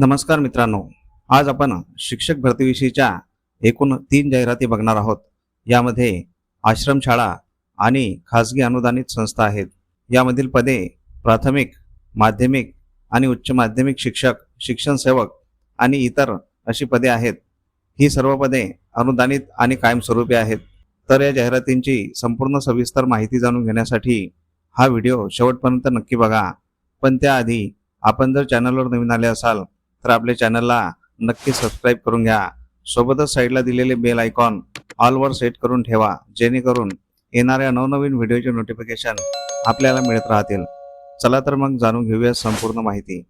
नमस्कार मित्रांनो आज आपण शिक्षक भरतीविषयीच्या एकूण तीन जाहिराती बघणार आहोत. यामध्ये आश्रमशाळा आणि खाजगी अनुदानित संस्था आहेत. यामधील पदे प्राथमिक माध्यमिक आणि उच्च माध्यमिक शिक्षक शिक्षण सेवक आणि इतर अशी पदे आहेत. ही सर्व पदे अनुदानित आणि कायमस्वरूपी आहेत. तर या जाहिरातींची संपूर्ण सविस्तर माहिती जाणून घेण्यासाठी हा व्हिडिओ शेवटपर्यंत नक्की बघा. पण त्याआधी आपण जर चॅनलवर नवीन आले असाल तर आपल्या चॅनलला नक्की सबस्क्राईब करून घ्या. सोबतच साईडला दिलेले बेल आयकॉन ऑलवर सेट करून ठेवा जेणेकरून येणाऱ्या नवनवीन व्हिडिओचे नोटिफिकेशन आपल्याला मिळत राहतील. चला तर मग जाणून घेऊया संपूर्ण माहिती.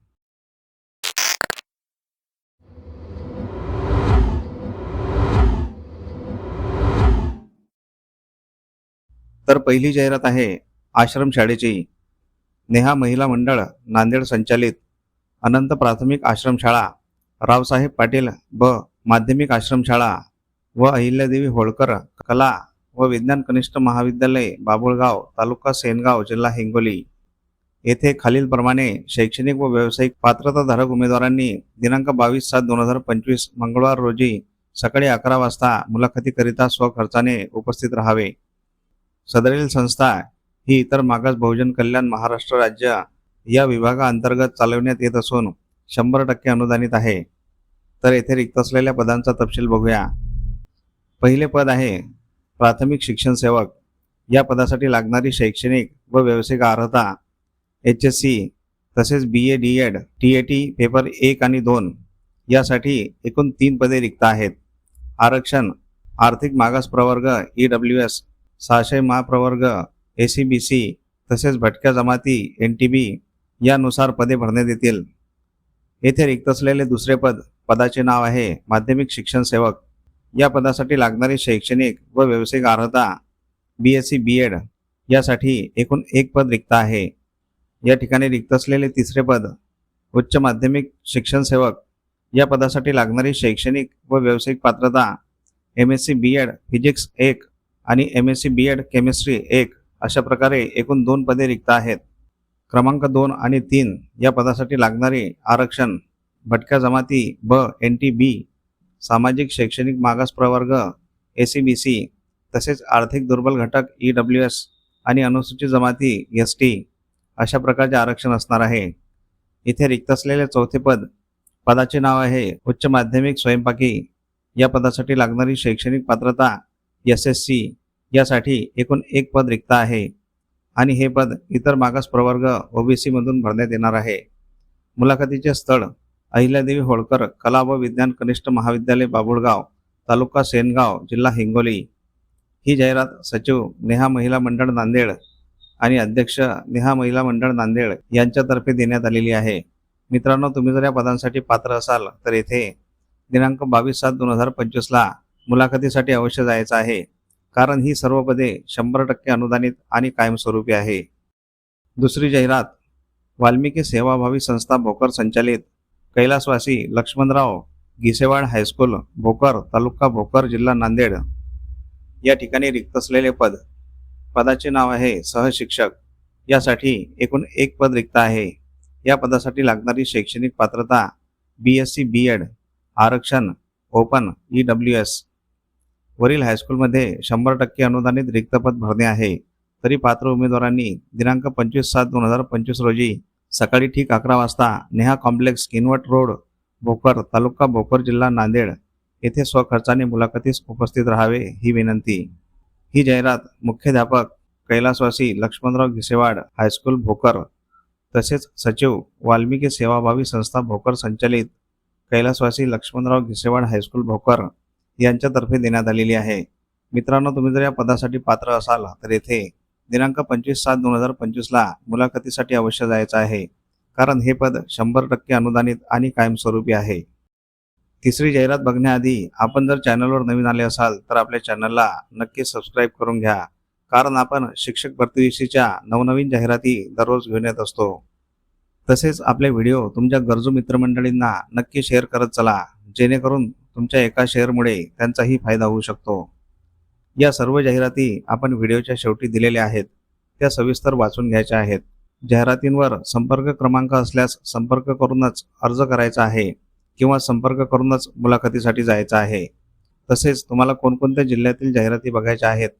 तर पहिली जाहिरात आहे आश्रमशाळेची नेहा महिला मंडळ नांदेड संचालित अनंत प्राथमिक आश्रमशाळा रावसाहेब पाटील ब. माध्यमिक आश्रमशाळा व अहिल्यादेवी होळकर कला व विज्ञान कनिष्ठ महाविद्यालय बाबुळगाव तालुका सेनगाव जिल्हा हिंगोली. येथे खालीलप्रमाणे शैक्षणिक व व्यावसायिक पात्रताधारक उमेदवारांनी दिनांक बावीस सात दोन हजार पंचवीस मंगळवार रोजी सकाळी अकरा वाजता मुलाखतीकरिता स्वखर्चाने उपस्थित राहावे. सदरील संस्था ही इतर मागास बहुजन कल्याण महाराष्ट्र राज्य या विभागाअंतर्गत चालवण्यात येत असून शंभर टक्के अनुदानित आहे. तर येथे रिक्त असलेल्या पदांचा तपशील बघूया. पहिले पद आहे प्राथमिक शिक्षण सेवक. या पदासाठी लागणारी शैक्षणिक व व्यावसायिक अर्हता एच एस सी तसेच B A D Ed T A T paper एक आणि दोन यासाठी एकूण तीन पदे रिक्त आहेत. आरक्षण आर्थिक मागास प्रवर्ग ई डब्ल्यू एस सहाशे महाप्रवर्ग ए सी बी सी तसेच भटक्या जमाती एन टी बी यानुसार पदे भरण्यात येतील. येथे रिक्त असलेले दुसरे पद पदाचे नाव आहे माध्यमिक शिक्षण सेवक. या पदासाठी लागणारी शैक्षणिक व व्यावसायिक अर्हता B S C B Ed यासाठी एकूण एक पद रिक्त आहे. या ठिकाणी रिक्त असलेले तिसरे पद उच्च माध्यमिक शिक्षण सेवक. या पदासाठी लागणारी शैक्षणिक व व्यावसायिक पात्रता M S C B Ed physics एक आणि M S C B Ed chemistry एक अशा प्रकारे एकूण दोन पदे रिक्त आहेत. क्रमांक दोन आणि तीन या पदासाठी लागणारे आरक्षण भटक्या जमाती ब एन टी बी सामाजिक शैक्षणिक मागास प्रवर्ग ए सी बी सी तसेच आर्थिक दुर्बल घटक ई डब्ल्यू एस आणि अनुसूचित जमाती एस टी अशा प्रकारचे आरक्षण असणार आहे. इथे रिक्त असलेले चौथे पद पदाचे नाव आहे उच्च माध्यमिक स्वयंपाकी. या पदासाठी लागणारी शैक्षणिक पात्रता एस एस सी यासाठी एकूण एक पद रिक्त आहे. आणि हे पद इतर मागास प्रवर्ग ओबीसी मधून भरण्यात येणार आहे. मुलाखतीचे स्थळ अहिल्यादेवी होळकर कला व विज्ञान कनिष्ठ महाविद्यालय बाबुळगाव तालुका सेनगाव जिल्हा हिंगोली. ही जाहिरात सचिव नेहा महिला मंडळ नांदेड आणि अध्यक्ष नेहा महिला मंडळ नांदेड यांच्यातर्फे देण्यात आलेली आहे. मित्रांनो तुम्ही जर या पदांसाठी पात्र असाल तर येथे दिनांक बावीस सात दोन हजार पंचवीसला मुलाखतीसाठी अवश्य जायचं आहे. कारण ही सर्व पदे शंभर टक्के अनुदानित आणि कायमस्वरूपी आहे. दुसरी जाहिरात वाल्मिकी सेवाभावी संस्था भोकर संचालित कैलासवासी लक्ष्मणराव गिसेवाड हायस्कूल भोकर तालुका भोकर जिल्हा नांदेड. या ठिकाणी रिक्त असलेले पद पदाचे नाव आहे सहशिक्षक. यासाठी एकूण एक पद रिक्त आहे. या पदासाठी लागणारी शैक्षणिक पात्रता B S C B Ed आरक्षण ओपन ई डब्ल्यू एस वरील हायस्कूलमध्ये शंभर टक्के अनुदानित रिक्तपद भरणे आहे. तरी पात्र उमेदवारांनी दिनांक पंचवीस सात दोन हजार पंचवीस रोजी सकाळी ठीक अकरा वाजता नेहा कॉम्प्लेक्स किनवट रोड भोकर तालुका भोकर जिल्हा नांदेड येथे स्वखर्चाने मुलाखतीस उपस्थित राहावे ही विनंती. ही जाहिरात मुख्याध्यापक कैलासवासी लक्ष्मणराव घिसेवाड हायस्कूल भोकर तसेच सचिव वाल्मिकी सेवाभावी संस्था भोकर संचालित कैलासवासी लक्ष्मणराव घिसेवाड हायस्कूल भोकर यांच्यातर्फे देण्यात आलेली आहे. मित्रांनो तुम्ही जर या पदासाठी पात्र असाल तर येथे दिनांक पंचवीस सात दोन हजार पंचवीसला मुलाखतीसाठी अवश्य जायचं आहे. कारण हे पद शंभर टक्के अनुदानित आणि कायमस्वरूपी आहे. तिसरी जाहिरात बघण्याआधी आपण जर चॅनलवर नवीन आले असाल तर आपल्या चॅनलला नक्की सबस्क्राईब करून घ्या. कारण आपण शिक्षक भरतीविषयीच्या नवनवीन जाहिराती दररोज घेऊन येत असतो. तसेच आपले व्हिडिओ तुमच्या गरजू मित्रमंडळींना नक्की शेअर करत चला. जेणेकरून तुमच्या एका शेअरमुळे त्यांचाही फायदा होऊ शकतो. या सर्व जाहिराती आपण व्हिडिओच्या शेवटी दिलेल्या आहेत. त्या सविस्तर वाचून घ्यायच्या आहेत. जाहिरातींवर संपर्क क्रमांक असल्यास संपर्क करूनच अर्ज करायचा आहे किंवा संपर्क करूनच मुलाखतीसाठी जायचं आहे. तसेच तुम्हाला कोणकोणत्या जिल्ह्यातील जाहिराती बघायच्या आहेत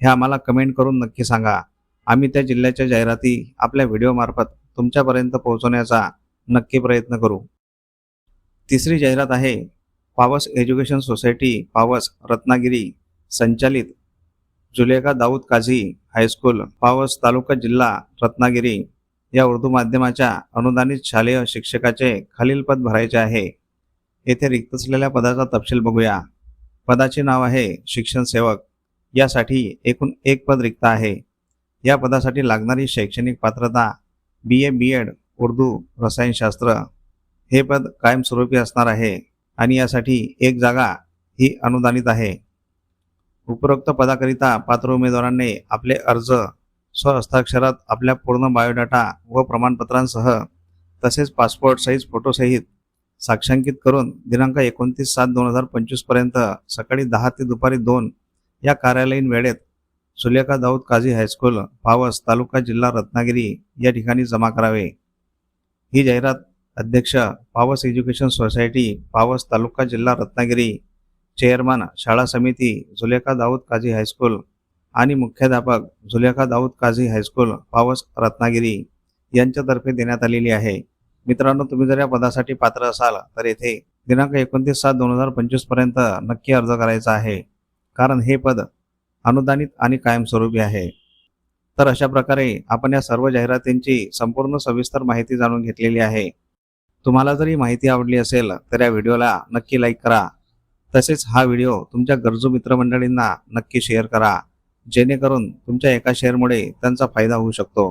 हे आम्हाला कमेंट करून नक्की सांगा. आम्ही त्या जिल्ह्याच्या जाहिराती आपल्या व्हिडिओमार्फत तुमच्यापर्यंत पोहोचवण्याचा नक्की प्रयत्न करू. तिसरी जाहिरात आहे पावस एज्युकेशन सोसायटी पावस रत्नागिरी संचालित जुलेखा दाऊद काझी हायस्कूल पावस तालुका जिल्हा रत्नागिरी या उर्दू माध्यमाच्या अनुदानित शालेय शिक्षकाचे खालील पद भरायचे आहे. येथे रिक्त असलेल्या पदाचा तपशील बघूया. पदाचे नाव आहे शिक्षण सेवक. यासाठी एकूण एक पद रिक्त आहे. या पदासाठी लागणारी शैक्षणिक पात्रता बी ए बी एड उर्दू रसायनशास्त्र हे पद कायमस्वरूपी असणार आहे. आणि यासाठी एक जागा ही अनुदानित आहे. उपरोक्त पदाकरिता पात्र उमेदवारांनी आपले अर्ज स्वहस्ताक्षरात आपल्या पूर्ण बायोडाटा व प्रमाणपत्रांसह तसेच पासपोर्ट साईज फोटोसहित साक्षांकित करून दिनांक एकोणतीस सात दोन हजार पंचवीसपर्यंत सकाळी दहा ते दुपारी दोन या कार्यालयीन वेळेत सुलेखा दाऊद काझी हायस्कूल पावस तालुका जिल्हा रत्नागिरी या ठिकाणी जमा करावे. ही जाहिरात अध्यक्ष पावस एज्युकेशन सोसायटी पावस तालुका जिल्हा रत्नागिरी चेअरमन शाळा समिती जुलेखा दाऊद काझी हायस्कूल आणि मुख्याध्यापक जुलेखा दाऊद काझी हायस्कूल पावस रत्नागिरी यांच्यातर्फे देण्यात आलेली आहे. मित्रांनो तुम्ही जर या पदासाठी पात्र असाल तर येथे दिनांक एकोणतीस सात दोन हजार पंचवीसपर्यंत नक्की अर्ज करायचा आहे. कारण हे पद अनुदानित आणि कायमस्वरूपी आहे. तर अशा प्रकारे आपण या सर्व जाहिरातींची संपूर्ण सविस्तर माहिती जाणून घेतलेली आहे. तुम्हाला जरी माहिती आवडली असेल तर या व्हिडिओला नक्की लाईक करा. तसेच हा व्हिडिओ तुमच्या गरजू मित्रमंडळींना नक्की शेअर करा. जेणेकरून तुमच्या एका शेअरमुळे त्यांचा फायदा होऊ शकतो.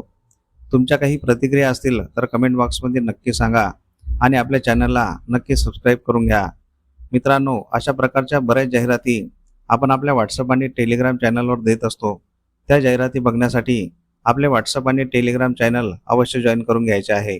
तुमच्या काही प्रतिक्रिया असतील तर कमेंट बॉक्समध्ये नक्की सांगा आणि आपल्या चॅनलला नक्की सबस्क्राईब करून घ्या. मित्रांनो अशा प्रकारच्या बऱ्याच जाहिराती आपण आपल्या व्हॉट्सअप आणि टेलिग्राम चॅनलवर देत असतो. त्या जाहिराती बघण्यासाठी आपले व्हॉट्सअप आणि टेलिग्राम चॅनल अवश्य जॉईन करून घ्यायचे आहे.